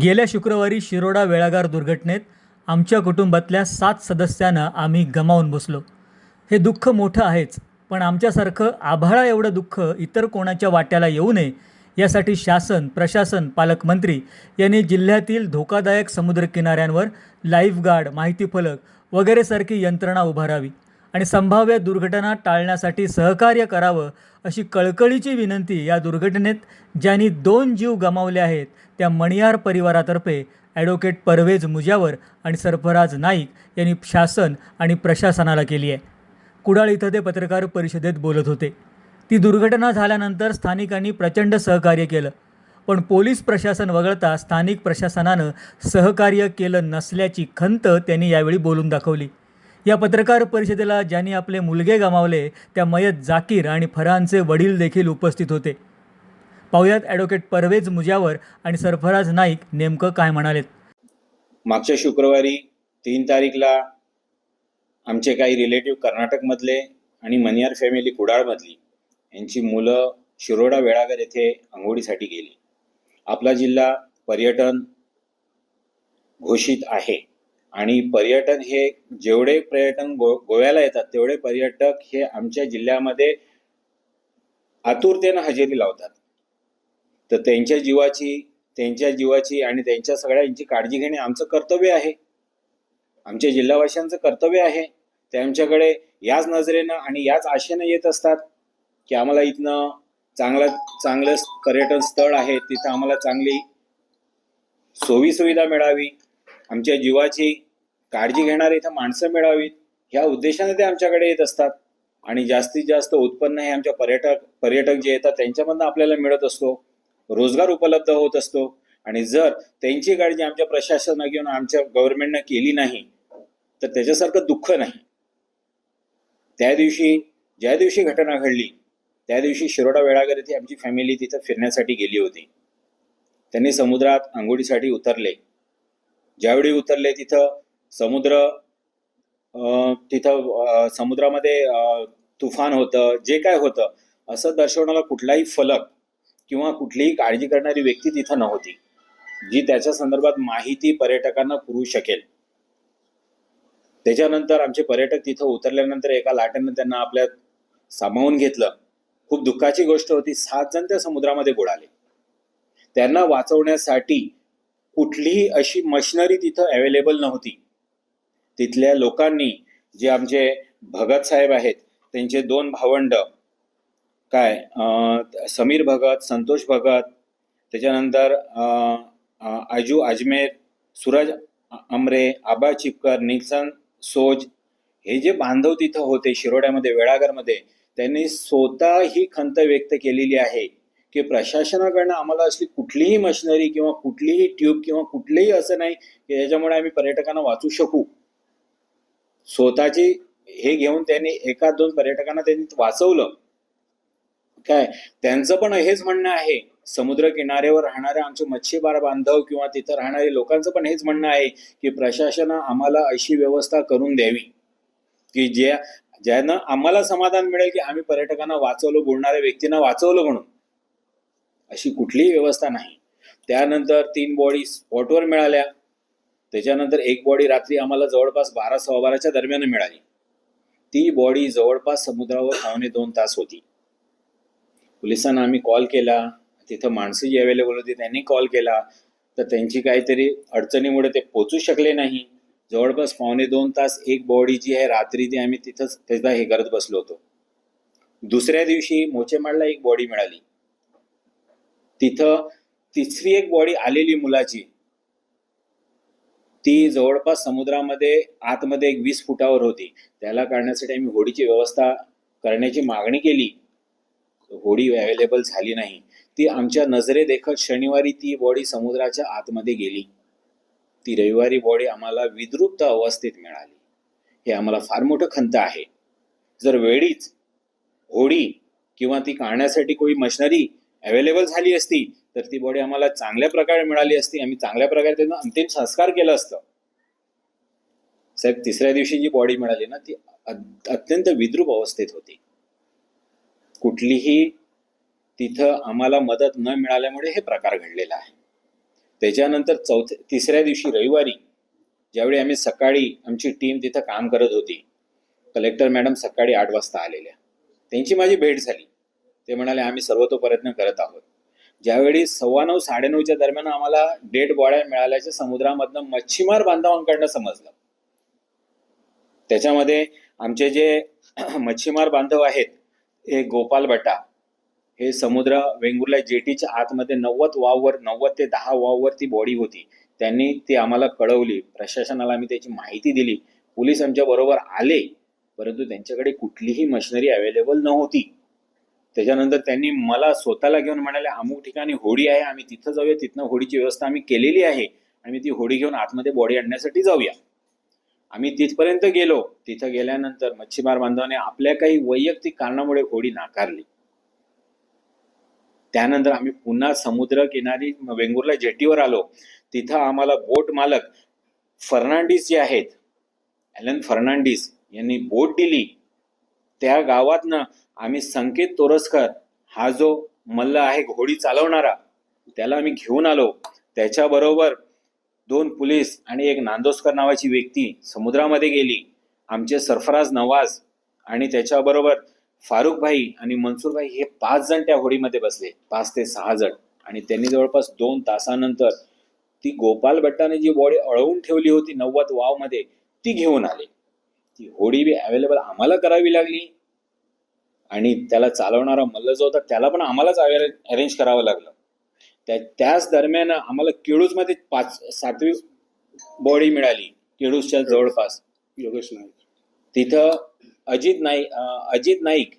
गेल्या शुक्रवारी शिरोडा वेळागार दुर्घटनेत आमच्या कुटुंबातल्या सात सदस्यांना आम्ही गमावून बसलो. हे दुःख मोठं आहेच पण आमच्यासारखं आभाळा एवढं दुःख इतर कोणाच्या वाट्याला येऊ नये यासाठी शासन प्रशासन पालकमंत्री यांनी जिल्ह्यातील धोकादायक समुद्रकिनाऱ्यांवर लाईफगार्ड माहिती फलक वगैरेसारखी यंत्रणा उभारावी. आणि संभाव्य दुर्घटना टाळण्यासाठी सहकार्य करावं अशी कळकळीची विनंती या दुर्घटनेत ज्यांनी दोन जीव गमावले आहेत त्या मणियार परिवारातर्फे ॲडव्होकेट परवेज मुजावर आणि सरफराज नाईक यांनी शासन आणि प्रशासनाला केली आहे. कुडाळ इथं ते पत्रकार परिषदेत बोलत होते. ती दुर्घटना झाल्यानंतर स्थानिकांनी प्रचंड सहकार्य केलं. पण पोलीस प्रशासन वगळता स्थानिक प्रशासनानं सहकार्य केलं नसल्याची खंत त्यांनी यावेळी बोलून दाखवली. या पत्रकार परिषदेला ज्यांनी आपले मुलगे गमावले त्या मयत जाकीर आणि फरहानचे वडील देखील उपस्थित होते. पाहुयात ॲडव्होकेट परवेज मुजावर आणि सरफराज नाईक नेमकं काय म्हणालेत. मागच्या शुक्रवारी तीन तारीखला आमचे काही रिलेटिव्ह कर्नाटकमधले आणि मनियार फॅमिली कुडाळमधली यांची मुलं शिरोडा वेळागर येथे आंघोळीसाठी गेली. आपला जिल्हा पर्यटन घोषित आहे. आणि पर्यटन हे जेवढे पर्यटन गो गोव्याला येतात तेवढे पर्यटक हे आमच्या जिल्ह्यामध्ये आतुरतेनं हजेरी लावतात. तर त्यांच्या जीवाची त्यांच्या जीवाची आणि त्यांच्या सगळ्यांची काळजी घेणे आमचं कर्तव्य आहे. आमच्या जिल्हावासियांचं कर्तव्य आहे. ते आमच्याकडे याच नजरेनं आणि याच आशेनं येत असतात की आम्हाला इथनं चांगलं चांगलं पर्यटन स्थळ आहे तिथं आम्हाला चांगली सोयी सुविधा मिळावी. आमच्या जीवाची काळजी घेणारी इथं माणसं मिळावीत ह्या उद्देशाने ते आमच्याकडे येत असतात. आणि जास्तीत जास्त उत्पन्न हे आमच्या पर्यटक पर्यटक जे येतात त्यांच्यामधनं आपल्याला मिळत असतो. रोजगार उपलब्ध होत असतो. आणि जर त्यांची काळजी आमच्या प्रशासनानं किंवा आमच्या गव्हर्नमेंटनं केली नाही तर त्याच्यासारखं दुःख नाही. त्या दिवशी ज्या दिवशी घटना घडली त्या दिवशी शिरोडा वेळागर येथे आमची फॅमिली तिथं फिरण्यासाठी गेली होती. त्यांनी समुद्रात आंघोळीसाठी उतरले. ज्यावेळी उतरले तिथं समुद्र अं, तिथं समुद्रामध्ये तुफान होतं जे काय होतं असं दर्शवणारा कुठलाही फलक किंवा कुठलीही काळजी करणारी व्यक्ती तिथं नव्हती जी त्याच्या संदर्भात माहिती पर्यटकांना पुरवू शकेल. त्याच्यानंतर आमचे पर्यटक तिथं उतरल्यानंतर एका लाटेनं त्यांना आपल्या सामावून घेतलं. खूप दुःखाची गोष्ट होती सात जण त्या समुद्रामध्ये बुडाले. त्यांना वाचवण्यासाठी कुठलीही अशी मशिनरी तिथं अवेलेबल नव्हती. तिथल्या लोकांनी जे आमचे भगत साहेब आहेत त्यांचे दोन भावंड काय समीर भगत संतोष भगत त्याच्यानंतर आजू अजमेर सूरज अमरे आबा चिपकर निल्सन सोज हे जे बांधव तिथं होते शिरोड्यामध्ये वेळागरमध्ये त्यांनी स्वतः ही खंत व्यक्त केलेली आहे. की प्रशासनाकडनं आम्हाला असली कुठलीही मशिनरी किंवा कुठलीही ट्यूब किंवा कुठलीही असं नाही की याच्यामुळे आम्ही पर्यटकांना वाचू शकू. स्वतःची हे घेऊन त्यांनी एका दोन पर्यटकांना त्यांनी वाचवलं. काय? त्यांचं पण हेच म्हणणं आहे. समुद्र किनाऱ्यावर राहणारे आमचे मच्छीमार बांधव किंवा तिथं राहणारे लोकांचं पण हेच म्हणणं आहे की प्रशासनानं आम्हाला अशी व्यवस्था करून द्यावी. की ज्या ज्यानं आम्हाला समाधान मिळेल की आम्ही पर्यटकांना वाचवलं बोलणाऱ्या व्यक्तींना वाचवलं म्हणून. अशी कुठलीही व्यवस्था नाही. त्यानंतर तीन बॉडी स्पॉटवर मिळाल्या. त्याच्यानंतर एक बॉडी रात्री आम्हाला जवळपास बारा सव्वा बाराच्या दरम्यान मिळाली. ती बॉडी जवळपास समुद्रावर पावणे दोन तास होती. पोलिसांना आम्ही कॉल केला. तिथं माणसं जी अवेलेबल होती त्यांनी कॉल केला. तर त्यांची काहीतरी अडचणीमुळे ते पोचू शकले नाही. जवळपास पावणे दोन तास एक बॉडी जी आहे रात्री ती आम्ही तिथंच त्याचा हे करत बसलो होतो. दुसऱ्या दिवशी मोचेमाडला एक बॉडी मिळाली. तिथं तिसरी एक बॉडी आलेली मुलाची. ती जवळपास समुद्रामध्ये आतमध्ये एक वीस फुटावर होती. त्याला काढण्यासाठी आम्ही होडीची व्यवस्था करण्याची मागणी केली. होडी अवेलेबल झाली नाही. ती आमच्या नजरे देखत शनिवारी ती बॉडी समुद्राच्या आतमध्ये गेली. ती रविवारी बॉडी आम्हाला विद्रुप्त अवस्थेत मिळाली. हे आम्हाला फार मोठं खंत आहे. जर वेळीच होडी किंवा ती काढण्यासाठी कोणी मशिनरी अवेलेबल झाली असती तर ती बॉडी आम्हाला चांगल्या प्रकारे मिळाली असती. आम्ही चांगल्या प्रकारे त्यांना अंतिम संस्कार केलं असतं. साहेब तिसऱ्या दिवशी जी बॉडी मिळाली ना ती अत्यंत विद्रूप अवस्थेत होती. कुठलीही तिथं आम्हाला मदत न मिळाल्यामुळे हे प्रकार घडलेला आहे. त्याच्यानंतर चौथ्या तिसऱ्या दिवशी रविवारी ज्यावेळी आम्ही सकाळी आमची टीम तिथं काम करत होती कलेक्टर मॅडम सकाळी आठ वाजता आलेल्या. त्यांची माझी भेट झाली. ते म्हणाले आम्ही सर्वतो प्रयत्न करत आहोत. ज्यावेळी सव्वा नऊ साडेनऊच्या दरम्यान आम्हाला डेड बॉड्या मिळाल्याच्या समुद्रामधनं मच्छीमार बांधवांकडनं समजलं. त्याच्यामध्ये आमचे जे मच्छीमार बांधव आहेत हे गोपाल बटा हे समुद्र वेंगुर्ला जेटीच्या आतमध्ये नव्वद वाववर नव्वद ते दहा वाववर ती बॉडी होती. त्यांनी ती आम्हाला कळवली प्रशासनाला आम्ही त्याची माहिती दिली. पोलीस आमच्या बरोबर आले परंतु त्यांच्याकडे कुठलीही मशिनरी अवेलेबल नव्हती. त्याच्यानंतर त्यांनी मला स्वतःला घेऊन म्हणाले अमुक ठिकाणी होडी आहे आम्ही तिथं जाऊया तिथनं होडीची व्यवस्था आम्ही केलेली आहे. आम्ही ती होडी घेऊन आतमध्ये बॉडी आणण्यासाठी जाऊया. आम्ही तिथपर्यंत गेलो. तिथं गेल्यानंतर मच्छीमार बांधवाने आपल्या काही वैयक्तिक कारणामुळे होडी नाकारली. त्यानंतर आम्ही पुन्हा समुद्र किनारी वेंगुर्ला जेटीवर आलो. तिथं आम्हाला बोट मालक फर्नांडिस जे आहेत एलन फर्नांडिस यांनी बोट दिली. त्या गावातनं आम्ही संकेत तोरसकर हा जो मल्ल आहे घोडी चालवणारा त्याला आम्ही घेऊन आलो. त्याच्याबरोबर दोन पोलीस आणि एक नांदोसकर नावाची व्यक्ती समुद्रामध्ये गेली. आमचे सरफराज नवाज आणि त्याच्याबरोबर फारुख भाई आणि मनसूर भाई हे पाच जण त्या होडीमध्ये बसले पाच ते सहा जण. आणि त्यांनी जवळपास दोन तासानंतर ती गोपाल भट्टाने जी बॉडी अळवून ठेवली होती नव्वद वावमध्ये ती घेऊन आले. ती होडी बी अवेलेबल आम्हाला करावी लागली. आणि त्याला चालवणारा मल्ल जो होता त्याला पण आम्हालाच अरेंज करावं लागलं. त्या त्याच दरम्यान आम्हाला केळूजमध्ये पाच सातवी बॉडी मिळाली केळूजच्या जवळपास. योगेश नाईक. तिथं अजित नाईक अजित नाईक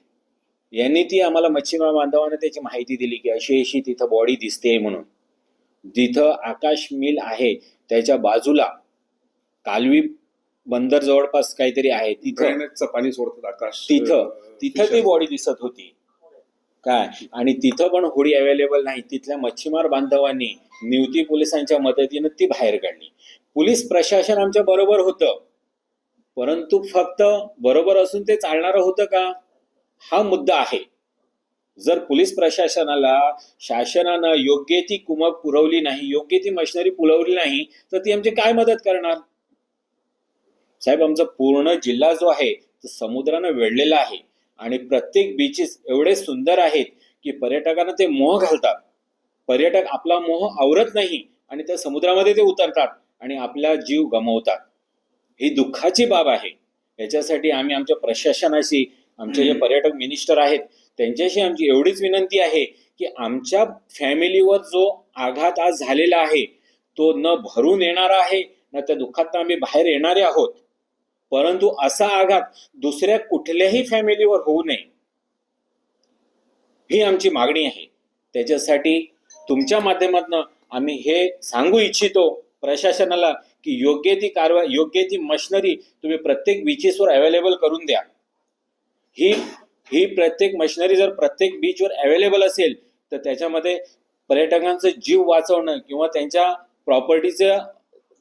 यांनी ती आम्हाला मच्छीमार बांधवाने त्याची माहिती दिली की अशी अशी तिथं बॉडी दिसते म्हणून. जिथं आकाश मिल आहे त्याच्या बाजूला कालवी बंदर जवळपास काहीतरी आहे. तिथं ड्रेनेजचं पाणी सोडतात आकाश. तिथं तिथं ती. बॉडी दिसत होती. काय? आणि तिथं पण होडी अवेलेबल नाही. तिथल्या मच्छीमार बांधवांनी निवती पोलिसांच्या मदतीनं ती बाहेर काढली. पोलीस प्रशासन आमच्या बरोबर होतं. परंतु फक्त बरोबर असून ते चालणारं होतं का? हा मुद्दा आहे. जर पोलीस प्रशासनाला शासनानं योग्य ती कुमक पुरवली नाही योग्य ती मशिनरी पुरवली नाही तर ती आमची काय मदत करणार? साहेब आमचा पूर्ण जिल्हा जो आहे तो समुद्रानं वेढलेला आहे. आणि प्रत्येक बीचेस एवढे सुंदर आहेत की पर्यटकांना ते मोह घालतात. पर्यटक आपला मोह आवरत नाही आणि त्या समुद्रामध्ये ते उतरतात आणि आपला जीव गमावतात. ही दुःखाची बाब आहे. याच्यासाठी आम्ही आमच्या प्रशासनाशी आमचे जे पर्यटक मिनिस्टर आहेत त्यांच्याशी आमची एवढीच विनंती आहे की आमच्या फॅमिलीवर जो आघात आज झालेला आहे तो न भरून येणारा आहे न त्या दुःखात आम्ही बाहेर येणारे आहोत. परंतु असा आघात दुसऱ्या कुठल्याही फॅमिलीवर होऊ नये. ही आमची मागणी आहे. त्याच्यासाठी तुमच्या माध्यमातून आम्ही हे सांगू इच्छितो प्रशासनाला की योग्य ती कारवाई योग्य ती मशिनरी तुम्ही प्रत्येक बीचेसवर अवेलेबल करून द्या. ही ही प्रत्येक मशिनरी जर प्रत्येक बीचवर अवेलेबल असेल तर त्याच्यामध्ये पर्यटकांचं जीव वाचवणं किंवा त्यांच्या प्रॉपर्टीचं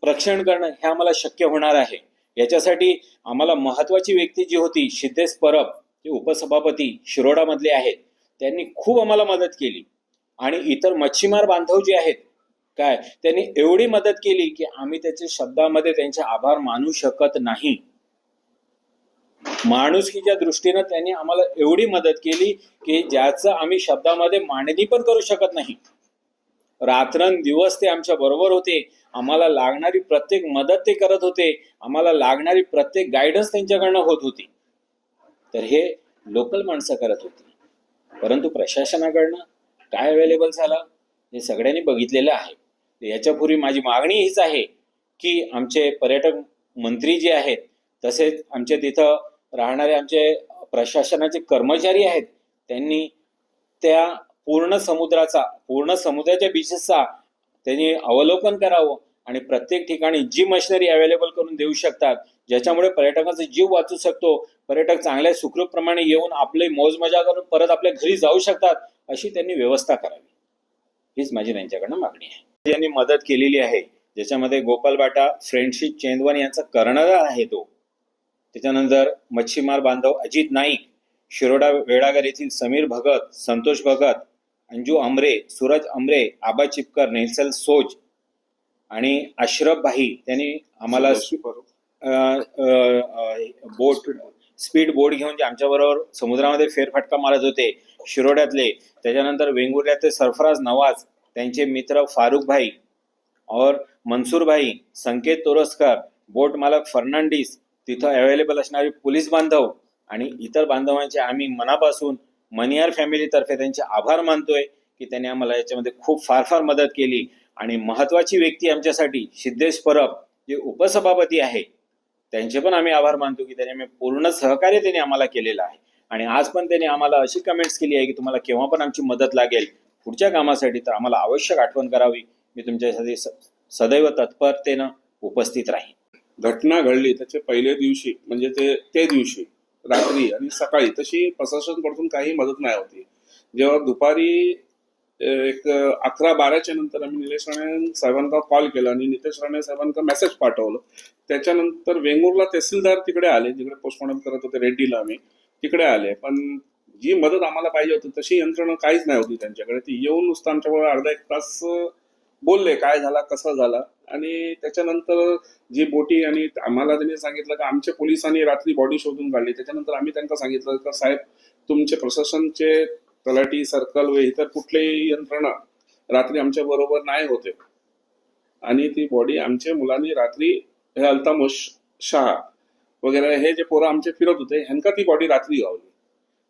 रक्षण करणं हे आम्हाला शक्य होणार आहे. याच्यासाठी आम्हाला महत्वाची व्यक्ती जी होती सिद्धेश परब ते उपसभापती शिरोडामधले आहेत. त्यांनी खूप आम्हाला मदत केली. आणि इतर मच्छीमार बांधव जे आहेत काय त्यांनी एवढी मदत केली की आम्ही त्याच्या शब्दामध्ये त्यांचे आभार मानू शकत नाही. माणुसकीच्या दृष्टीनं त्यांनी आम्हाला एवढी मदत केली की ज्याचं आम्ही शब्दामध्ये मांडणी पण करू शकत नाही. रात्रंदिवस ते आमच्या बरोबर होते. आम्हाला लागणारी प्रत्येक मदत ते करत होते. आम्हाला लागणारी प्रत्येक गायडन्स त्यांच्याकडनं होत होती. तर हे लोकल माणसं करत होती. परंतु प्रशासनाकडनं काय अवेलेबल झालं? हे सगळ्यांनी बघितलेलं आहे. याच्यापूर्वी माझी मागणी हीच आहे की आमचे पर्यटक मंत्री जे आहेत तसेच आमचे तिथं राहणारे आमचे प्रशासनाचे कर्मचारी आहेत त्यांनी त्या पूर्ण समुद्राचा पूर्ण समुद्राच्या बीचेसचा त्यांनी अवलोकन करावं आणि प्रत्येक ठिकाणी जी मशिनरी अवेलेबल करून देऊ शकतात ज्याच्यामुळे पर्यटकांचा जीव वाचू शकतो पर्यटक चांगल्या सुखरूपप्रमाणे येऊन आपले मोज मजा करून परत आपल्या घरी जाऊ शकतात अशी त्यांनी व्यवस्था करावी. हीच माझी त्यांच्याकडनं मागणी आहे. ज्यांनी मदत केलेली आहे. ज्याच्यामध्ये गोपाल बाटा फ्रेंडशिप चेंदवन यांचा कर्णधार आहे तो. त्याच्यानंतर मच्छीमार बांधव अजित नाईक शिरोडा वेळागर येथील समीर भगत संतोष भगत अंजू आमरे सूरज आमरे आबा चिपकर नेल्सल सोज आणि अशरफ भाई त्यांनी आम्हाला बोट स्पीड बोट घेऊन जे आमच्याबरोबर समुद्रामध्ये फेरफटका मारत होते शिरोड्यातले. त्याच्यानंतर वेंगुर्ल्यातले सरफराज नवाज त्यांचे मित्र फारुख भाई और मनसूर भाई संकेत तोरसकर बोट मालक फर्नांडिस तिथं अवेलेबल असणारे पोलीस बांधव आणि इतर बांधवांचे आम्ही मनापासून मनियार फॅमिलीतर्फे त्यांचे आभार मानतोय की त्यांनी आम्हाला याच्यामध्ये खूप फार फार मदत केली. आणि महत्वाची व्यक्ती आमच्यासाठी सिद्धेश परब जे उपसभापती आहे त्यांचे पण आम्ही आभार मानतो की त्यांनी आम्ही पूर्ण सहकार्य त्यांनी आम्हाला केलेलं आहे. आणि आज पण त्यांनी आम्हाला अशी कमेंट्स केली आहे की तुम्हाला केव्हा पण आमची मदत लागेल पुढच्या कामासाठी तर आम्हाला आवश्यक आठवण करावी. मी तुमच्यासाठी स- सदैव तत्परतेनं उपस्थित राहीन. घटना घडली त्याच्या पहिल्या दिवशी म्हणजे ते ते दिवशी. रात्री आणि सकाळी तशी प्रशासनकडून काही मदत नाही होती. जेव्हा दुपारी एक अकरा बाराच्या नंतर आम्ही निलेश राणे साहेबांना कॉल केला आणि नितेश राणे साहेबांना मेसेज पाठवलं. त्याच्यानंतर वेंगुर्ला तहसीलदार तिकडे आले जिकडे पोस्टमॉर्टम करत होते रेड्डीला आम्ही. तिकडे आले. पण जी मदत आम्हाला पाहिजे होती तशी यंत्रणा काहीच नाही होती त्यांच्याकडे. ती येऊन नुसतं आमच्याबरोबर अर्धा एक तास बोलले काय झाला कसा झाला? आणि त्याच्यानंतर जी बोटी आणि आम्हाला त्यांनी सांगितलं की आमच्या पोलिसांनी रात्री बॉडी शोधून काढली. त्याच्यानंतर आम्ही त्यांना सांगितलं का साहेब तुमचे प्रशासनचे तलाठी सर्कल व इतर कुठलेही यंत्रणा रात्री आमच्या बरोबर नाही होते. आणि ती बॉडी आमच्या मुलांनी रात्री हे अल्तामुश शहा वगैरे हे जे पोरं आमचे फिरत होते ह्यांका ती बॉडी रात्री गावली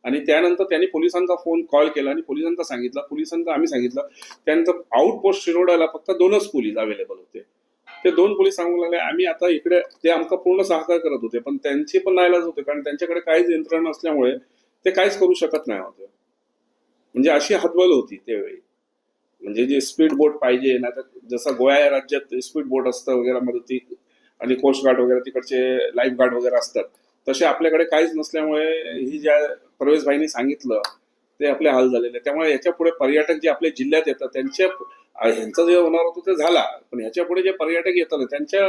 आणि त्यानंतर त्यांनी पोलिसांचा फोन कॉल केला आणि पोलिसांना सांगितलं पोलिसांचा आम्ही सांगितलं त्यानंतर आउटपोस्ट शिरोड्याला फक्त दोनच पोलीस अवेलेबल होते. ते दोन पोलीस सांगू लागले आम्ही आता इकडे ते आमचा पूर्ण सहकार करत होते पण त्यांची पण नाईलाज होते कारण त्यांच्याकडे काहीच यंत्रणा नसल्यामुळे ते काहीच करू शकत नाही होते. म्हणजे अशी हतबल होती त्यावेळी. म्हणजे जे स्पीड बोट पाहिजे ना तर जसं गोवा या राज्यात स्पीड बोट असतं वगैरे मदती आणि कोस्ट गार्ड वगैरे तिकडचे लाईफ गार्ड वगैरे असतात. तसे आपल्याकडे काहीच नसल्यामुळे ही ज्या प्रवेश सांगितलं ते आपले हाल झालेले. त्यामुळे याच्यापुढे पर्यटक जे आपल्या जिल्ह्यात येतात त्यांच्या ह्यांचा जे होणार होता ते झाला. पण ह्याच्या पुढे जे पर्यटक येतात ना, त्यांच्या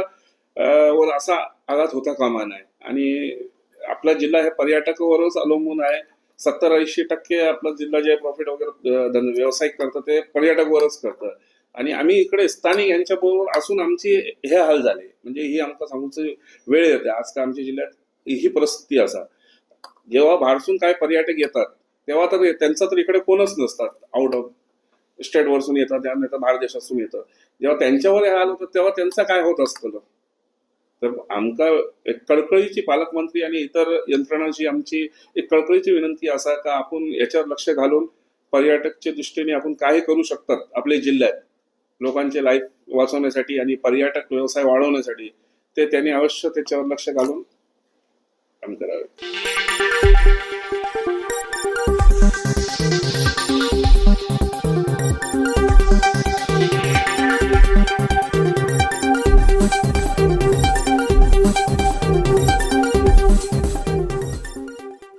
वर असा आघात होता कामा नये. आणि आपला जिल्हा हे पर्यटकावरच अवलंबून आहे. सत्तर ऐंशी टक्के आपला जिल्हा जे प्रॉफिट वगैरे अं, व्यावसायिक करतं ते पर्यटकवरच करतं. आणि आम्ही इकडे स्थानिक यांच्या बरोबर असून आमची हे हाल झाले. म्हणजे ही आमका सांगूची वेळ येते. आज का आमच्या जिल्ह्यात ही परिस्थिती असा. जेव्हा बाहेरसून काय पर्यटक येतात तेव्हा तर त्यांचं तर इकडे कोणच नसतात आउट ऑफ स्टेट वरसून येतात त्या नाही तर बाहेर देशातून येतात. जेव्हा त्यांच्यावर हे आलं होतं तेव्हा त्यांचं काय होत असतं तर आमका एक कळकळीची पालकमंत्री आणि इतर यंत्रणांची आमची एक कळकळीची विनंती असा का आपण याच्यावर लक्ष घालून पर्यटकच्या दृष्टीने आपण काय करू शकतात आपल्या जिल्ह्यात. लोकांचे लाईफ वाचवण्यासाठी आणि पर्यटक व्यवसाय वाढवण्यासाठी ते त्यांनी अवश्य त्याच्यावर लक्ष घालून comes out.